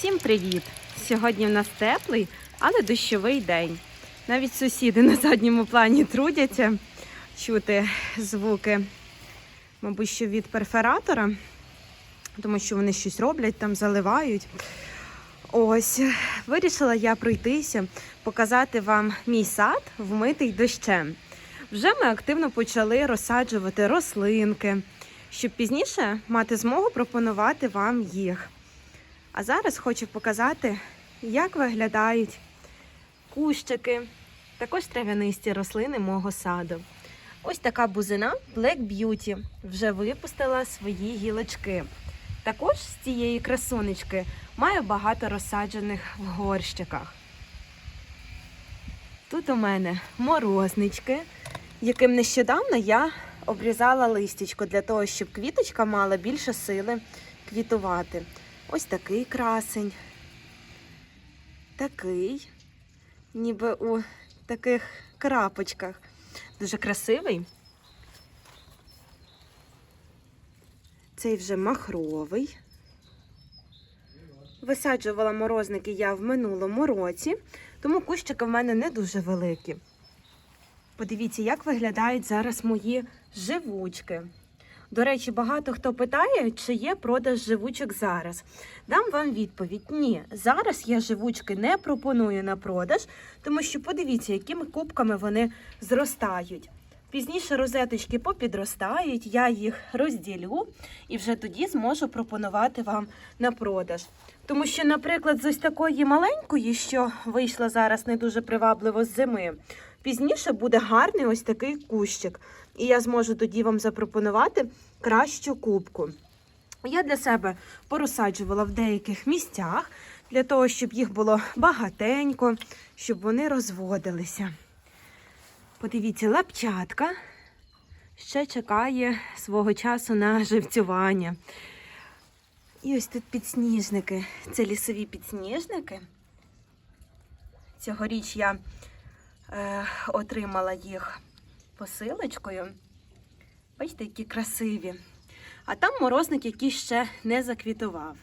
Всім привіт! Сьогодні в нас теплий, але дощовий день. Навіть сусіди на задньому плані трудяться чути звуки, мабуть, що від перфоратора, тому що вони щось роблять, там заливають. Ось, вирішила я пройтися, показати вам мій сад, вмитий дощем. Вже ми активно почали розсаджувати рослинки, щоб пізніше мати змогу пропонувати вам їх. А зараз хочу показати, як виглядають кущики, також трав'янисті рослини мого саду. Ось така бузина Black Beauty вже випустила свої гілочки. Також з цієї красунечки маю багато розсаджених в горщиках. Тут у мене морознички, яким нещодавно я обрізала листячко для того, щоб квіточка мала більше сили квітувати. Ось такий красень. Такий, ніби у таких крапочках. Дуже красивий. Цей вже махровий. Висаджувала морозники я в минулому році, тому кущики в мене не дуже великі. Подивіться, як виглядають зараз мої живучки. До речі, багато хто питає, чи є продаж живучок зараз. Дам вам відповідь: ні, зараз я живучки не пропоную на продаж, тому що подивіться, якими кубками вони зростають. Пізніше розеточки попідростають, я їх розділю і вже тоді зможу пропонувати вам на продаж. Тому що, наприклад, з ось такої маленької, що вийшла зараз не дуже привабливо з зими, пізніше буде гарний ось такий кущик. І я зможу тоді вам запропонувати кращу кубку. Я для себе порозсаджувала в деяких місцях, для того, щоб їх було багатенько, щоб вони розводилися. Подивіться, лапчатка ще чекає свого часу на живцювання. І ось тут підсніжники. Це лісові підсніжники. Цьогоріч я е, отримала їх посилочкою. Бачите, які красиві. А там морозник, який ще не заквітував.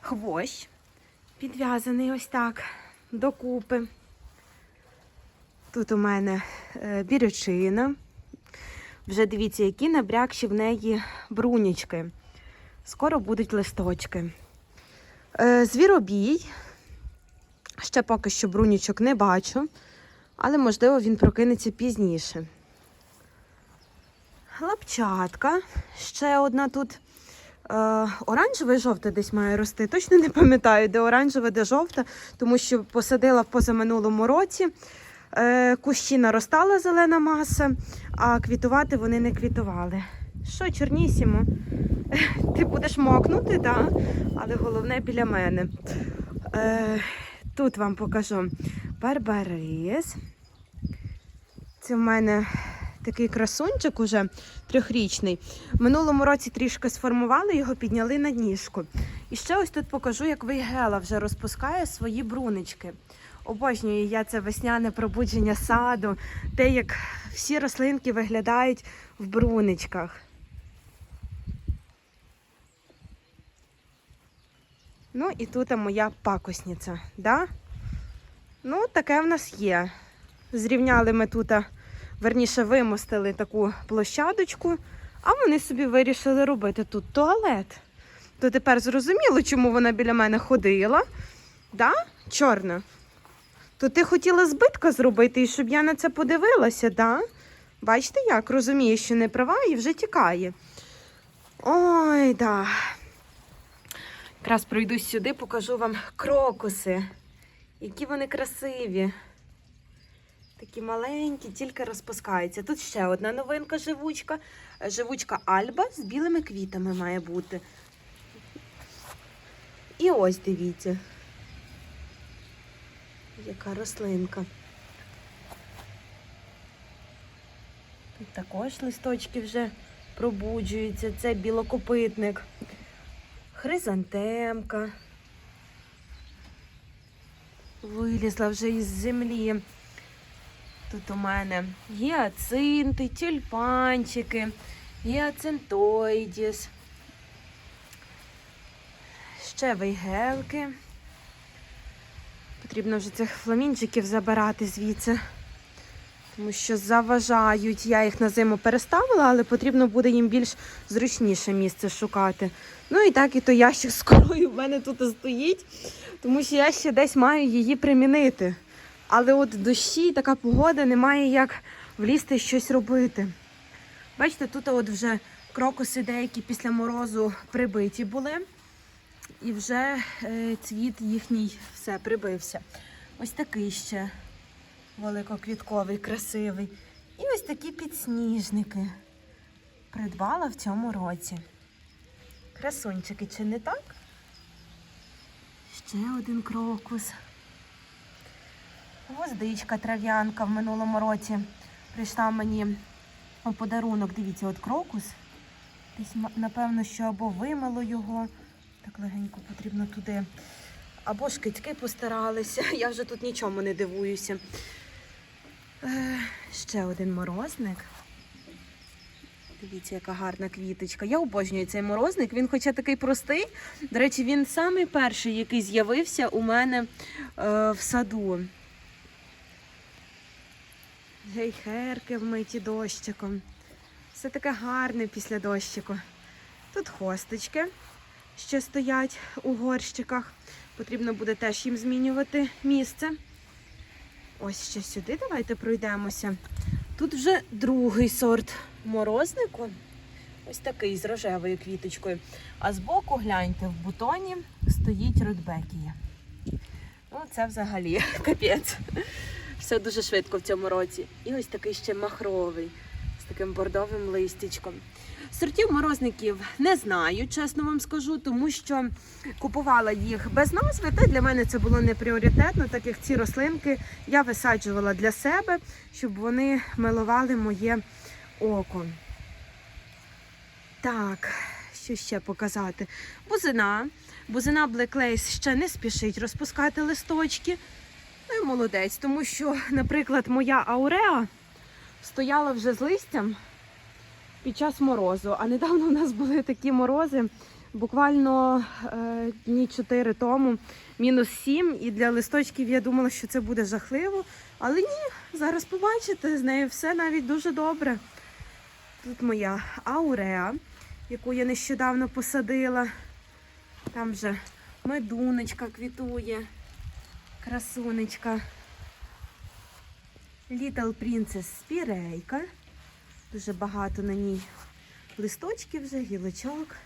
Хвощ підв'язаний ось так докупи. Тут у мене е, бірючина. Вже дивіться, які набрякші в неї брунічки. Скоро будуть листочки. Е, звіробій. Ще поки що брунічок не бачу, але, можливо, він прокинеться пізніше. Лапчатка. Ще одна тут е, оранжева і жовта десь має рости. Точно не пам'ятаю, де оранжева, де жовта, тому що посадила в позаминулому році. Е, кущі наростала зелена маса, а квітувати вони не квітували. Що, чорнісімо? Ти будеш мокнути, так? Але головне біля мене. Е, тут вам покажу барбарис. Це в мене такий красунчик уже трьохрічний. Минулому році трішки сформували його, підняли на ніжку. І ще ось тут покажу, як вейгела вже розпускає свої брунички. Обожнюю я це весняне пробудження саду, те, як всі рослинки виглядають в бруничках. Ну і тут моя пакосниця. Да? Ну, таке в нас є. Зрівняли ми тут, верніше, вимостили таку площадочку, а вони собі вирішили робити тут туалет. То тепер зрозуміло, чому вона біля мене ходила. Да? Чорна. То ти хотіла збитка зробити, і щоб я на це подивилася, да? Бачите як? Розуміє, що не права і вже тікає. Ой, да. Якраз пройдусь сюди, покажу вам крокуси. Які вони красиві. Такі маленькі, тільки розпускаються. Тут ще одна новинка живучка. Живучка Альба з білими квітами має бути. І ось дивіться. Яка рослинка. Тут також листочки вже пробуджуються. Це білокопитник. Хризантемка. Вилізла вже із землі. Тут у мене гіацинти, тюльпанчики, гіацинтоїдіс. Ще вейгелки. Потрібно вже цих фламінчиків забирати звідси. Тому що заважають. Я їх на зиму переставила, але потрібно буде їм більш зручніше місце шукати. Ну і так, і то ящик з корою в мене тут стоїть, тому що я ще десь маю її примінити. Але от дощі, така погода, немає як влізти щось робити. Бачите, тут от вже крокуси деякі після морозу прибиті були, і вже е, цвіт їхній все прибився. Ось такий ще великоквітковий, красивий. І ось такі підсніжники. Придбала в цьому році. Красунчики, чи не так? Ще один крокус. Гвоздичка, трав'янка в минулому році прийшла мені у подарунок. Дивіться, от крокус. Десь, напевно, що або вимило його. Так легенько потрібно туди. Або шкидьки постаралися. Я вже тут нічому не дивуюся. Е, ще один морозник. Дивіться, яка гарна квіточка. Я обожнюю цей морозник. Він, хоча такий простий. До речі, він самий перший, який з'явився у мене е, в саду. Гейхерки вмиті дощиком. Все таке гарне після дощику. Тут хосточки, що стоять у горщиках. Потрібно буде теж їм змінювати місце. Ось ще сюди давайте пройдемося. Тут вже другий сорт морознику. Ось такий з рожевою квіточкою. А збоку, гляньте, в бутоні стоїть рудбекія. Ну, це взагалі капець. Все дуже швидко в цьому році. І ось такий ще махровий з таким бордовим листячком. Сортів морозників не знаю, чесно вам скажу, тому що купувала їх без назви, та для мене це було не пріоритетно, так як ці рослинки я висаджувала для себе, щоб вони милували моє око. Так, що ще показати? Бузина. Бузина Lace ще не спішить розпускати листочки. Ну і молодець, тому що, наприклад, моя ауреа стояла вже з листям під час морозу. А недавно у нас були такі морози, буквально е, дні 4 тому, мінус 7. І для листочків я думала, що це буде жахливо. Але ні, зараз побачите, з нею все навіть дуже добре. Тут моя ауреа, яку я нещодавно посадила. Там вже медуночка квітує, красунечка. Little Princess спірейка. Дуже багато на ній листочків вже, гілочок.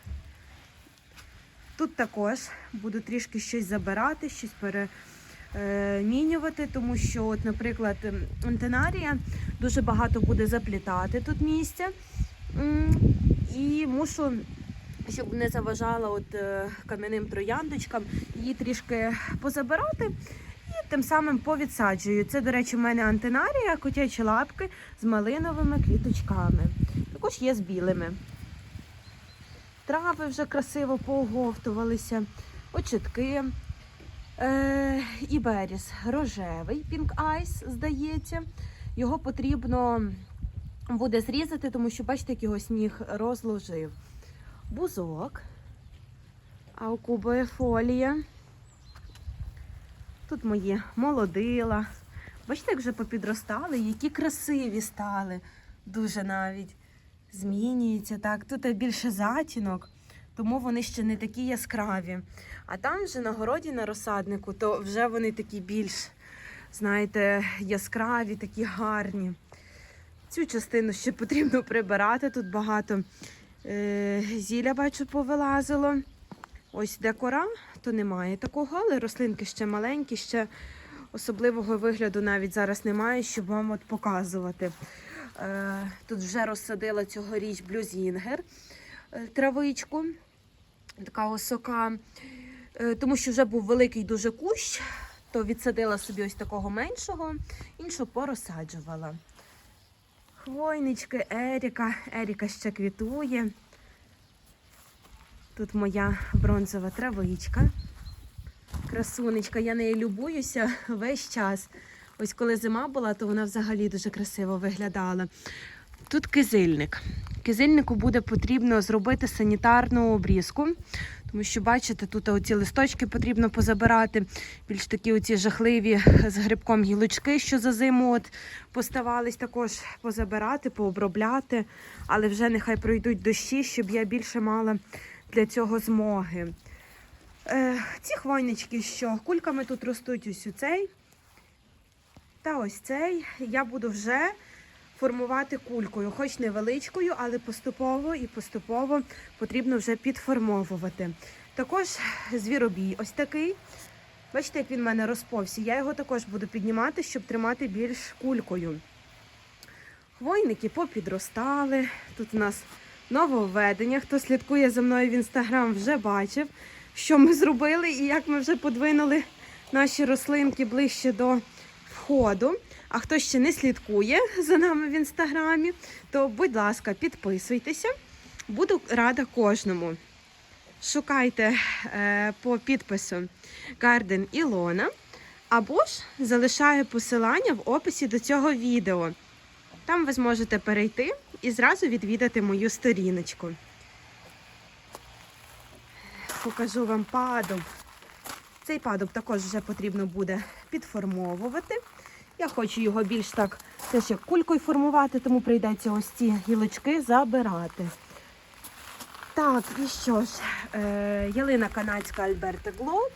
Тут також буду трішки щось забирати, щось перемінювати, тому що, от, наприклад, антенарія дуже багато буде заплітати тут місця. І мушу, щоб не заважала от, е, кам'яним трояндочкам, її трішки позабирати. Тим самим повідсаджую. Це, до речі, в мене антенарія, котячі лапки з малиновими квіточками. Також є з білими. Трави вже красиво пооговтувалися, очітки. Е, і беріс рожевий, Pink Ice, здається. Його потрібно буде зрізати, тому що, бачите, як його сніг розложив. Бузок, аукубоє фолія. Тут мої молодила. Бачите, як вже попідростали, які красиві стали. Дуже навіть змінюються. Так, тут більше затінок, тому вони ще не такі яскраві. А там вже на городі на розсаднику, то вже вони такі більш, знаєте, яскраві, такі гарні. Цю частину ще потрібно прибирати. Тут багато е, зілля, бачу, повилазило. Ось де кора, то немає такого, але рослинки ще маленькі, ще особливого вигляду навіть зараз немає, щоб вам от показувати. Е, тут вже розсадила цьогоріч блюзінгер е, травичку, така осока, е, тому що вже був великий дуже кущ, то відсадила собі ось такого меншого, іншу порозсаджувала. Хвойнички, Еріка. Еріка ще квітує. Тут моя бронзова травичка. Красунечка, я нею любуюся весь час. Ось коли зима була, то вона взагалі дуже красиво виглядала. Тут кизильник. Кизильнику буде потрібно зробити санітарну обрізку, Тому що, бачите, тут оці листочки потрібно позабирати. Більш такі оці жахливі з грибком гілочки, що за зиму от поставались, також позабирати, пообробляти. Але вже нехай пройдуть дощі, щоб я більше мала для цього змоги. Е, ці хвойнички, що кульками тут ростуть ось цей. Та ось цей я буду вже формувати кулькою, хоч невеличкою, але поступово і поступово потрібно вже підформовувати. Також звіробій ось такий. Бачите, як він в мене розповсі. Я його також буду піднімати, щоб тримати більш кулькою. Хвойники попідростали. Тут у нас нововведення. Хто слідкує за мною в інстаграм, вже бачив, що ми зробили і як ми вже подвинули наші рослинки ближче до входу. А хто ще не слідкує за нами в інстаграмі, то, будь ласка, підписуйтеся. Буду рада кожному. Шукайте е, по підпису Garden Ілона, або ж залишаю посилання в описі до цього відео. Там ви зможете перейти і зразу відвідати мою сторіночку. Покажу вам падуб. Цей падуб також вже потрібно буде підформовувати. Я хочу його більш так теж як кулькою формувати, тому прийдеться ось ці гілочки забирати. Так, і що ж, е, ялина канадська Альберта Глоб.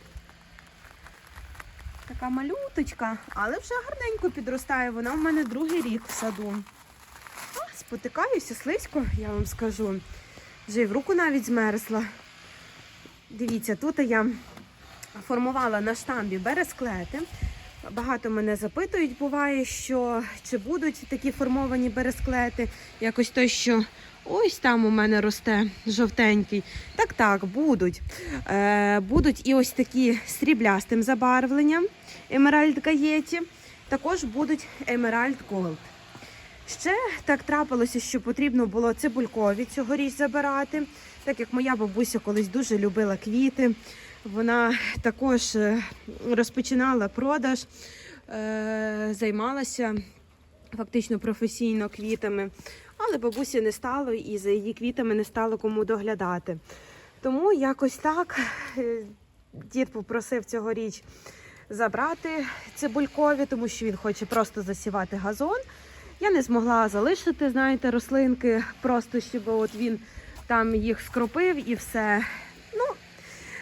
Така малюточка, але вже гарненько підростає. Вона в мене другий рік в саду. Спотикаюся слизько, я вам скажу. Вже й в руку навіть змерзла. Дивіться, тут я формувала на штамбі бересклети. Багато мене запитують, буває, що чи будуть такі формовані бересклети, якось той, що ось там у мене росте жовтенький. Так, так, будуть. Е, будуть і ось такі сріблястим забарвленням Emerald Гаєті. Також будуть Emerald Gold. Ще так трапилося, що потрібно було цибулькові цьогоріч забирати, так як моя бабуся колись дуже любила квіти. Вона також е, розпочинала продаж, е, займалася фактично професійно квітами, але бабусі не стало і за її квітами не стало кому доглядати. Тому якось так е, дід попросив цьогоріч забрати цибулькові, тому що він хоче просто засівати газон. Я не змогла залишити, знаєте, рослинки, просто щоб от він там їх скропив і все. Ну,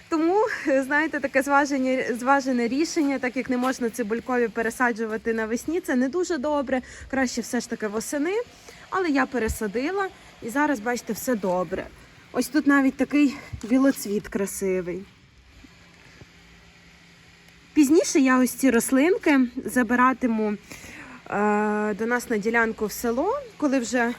тому, знаєте, таке зважене, зважене рішення, так як не можна цибулькові пересаджувати навесні, це не дуже добре. Краще все ж таки восени. Але я пересадила і зараз, бачите, все добре. Ось тут навіть такий білоцвіт красивий. Пізніше я ось ці рослинки забиратиму до нас на ділянку в село, коли вже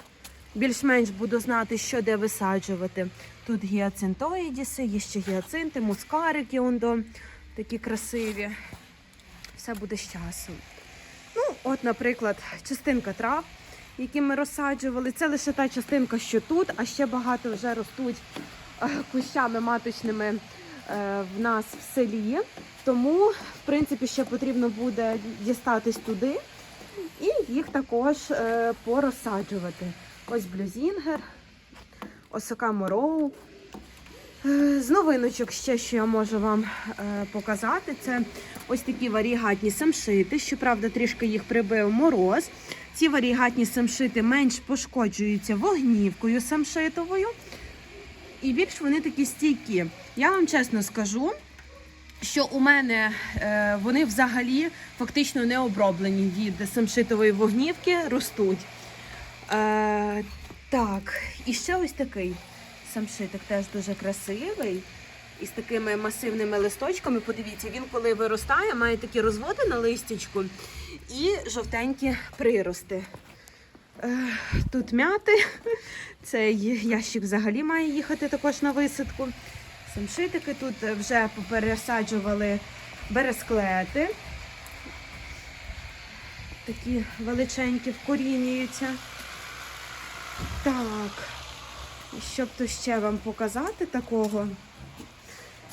більш-менш буду знати, що де висаджувати. Тут гіацинтоїдіси, є ще гіацинти, мускарики ондо, такі красиві. Все буде з часом. Ну, от, наприклад, частинка трав, які ми розсаджували. Це лише та частинка, що тут, а ще багато вже ростуть е, кущами маточними е, в нас в селі. Тому, в принципі, ще потрібно буде дістатись туди їх також е, порозсаджувати. Ось блюзінгер, осока мороу. Е, З новиночок ще, що я можу вам е, показати, це ось такі варігатні самшити. Щоправда, трішки їх прибив мороз. Ці варігатні самшити менш пошкоджуються вогнівкою самшитовою. І більш вони такі стійкі. Я вам чесно скажу, що у мене е, вони взагалі фактично не оброблені від самшитової вогнівки, ростуть. Е, так, і ще ось такий самшитик теж дуже красивий. Із такими масивними листочками. Подивіться, він коли виростає, має такі розводи на листячку і жовтенькі прирости. Е, Тут мяти. Цей ящик взагалі має їхати також на висадку. Самшитики тут вже попересаджували бересклети. Такі величенькі вкорінюються. Так, щоб то ще вам показати такого.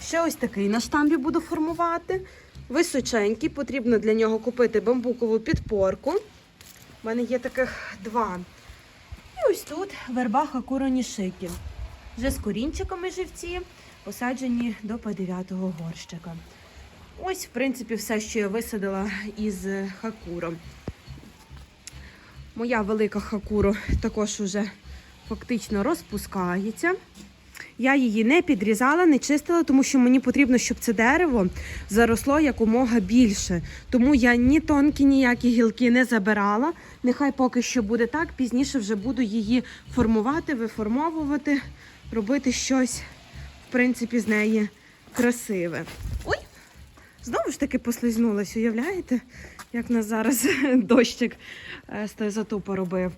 Ще ось такий на штамбі буду формувати. Височенький, потрібно для нього купити бамбукову підпорку. У мене є таких два. І ось тут вербаха коронішики. Вже з корінчиками живці. Посаджені до П9 горщика. Ось, в принципі, все, що я висадила із хакуро. Моя велика хакуро також уже фактично розпускається. Я її не підрізала, не чистила, тому що мені потрібно, щоб це дерево заросло якомога більше. Тому я ні тонкі, ніякі гілки не забирала. Нехай поки що буде так, пізніше вже буду її формувати, виформовувати, робити щось, принципі, з неї красиве. Ой! Знову ж таки послизнулась, уявляєте, як нас зараз дощик е, з тезату поробив.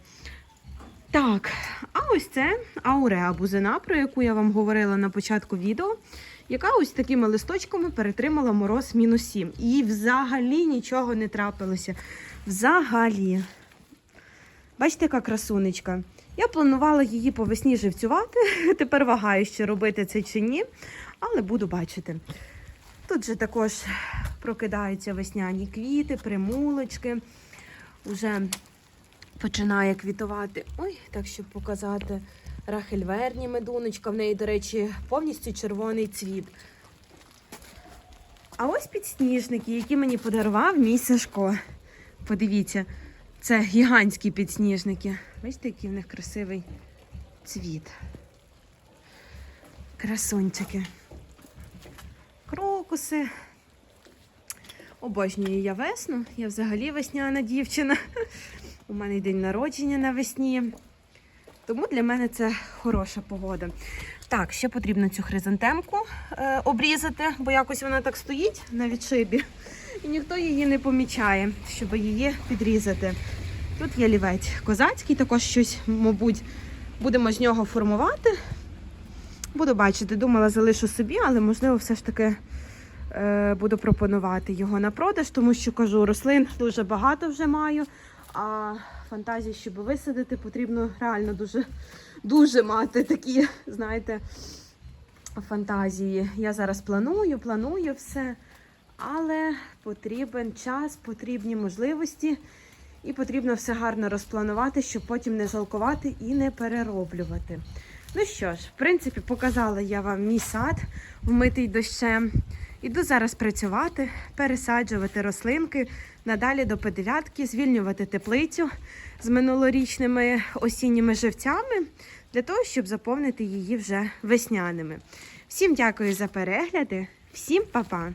Так, а ось це ауреа бузина, про яку я вам говорила на початку відео, яка ось такими листочками перетримала мороз мінус 7. І взагалі нічого не трапилося. Взагалі. Бачите, яка красунечка. Я планувала її по весні живцювати. Тепер вагаю, чи робити це чи ні, але буду бачити. Тут же також прокидаються весняні квіти, примулочки. Уже починає квітувати. Ой, так щоб показати. Рахельверні медуночка. В неї, до речі, повністю червоний цвіт. А ось підсніжники, які мені подарував мій Сашко. Подивіться, це гігантські підсніжники. Бачите, який в них красивий цвіт. Красунчики. Крокуси. Обожнюю я весну. Я взагалі весняна дівчина. У мене день народження навесні. Тому для мене це хороша погода. Так, ще потрібно цю хризантемку е, обрізати, бо якось вона так стоїть на відшибі. І ніхто її не помічає, щоб її підрізати. Тут є лівець козацький, також щось, мабуть, будемо з нього формувати. Буду бачити, думала, залишу собі, але можливо, все ж таки е, буду пропонувати його на продаж, тому що кажу, рослин дуже багато вже маю. А фантазії, щоб висадити, потрібно реально дуже, дуже мати такі, знаєте, фантазії. Я зараз планую, планую все, але потрібен час, потрібні можливості, і потрібно все гарно розпланувати, щоб потім не жалкувати і не перероблювати. Ну що ж, в принципі, показала я вам мій сад, вмитий дощем. Іду зараз працювати, пересаджувати рослинки, надалі до П9, звільнювати теплицю з минулорічними осінніми живцями для того, щоб заповнити її вже весняними. Всім дякую за перегляди, всім па-па!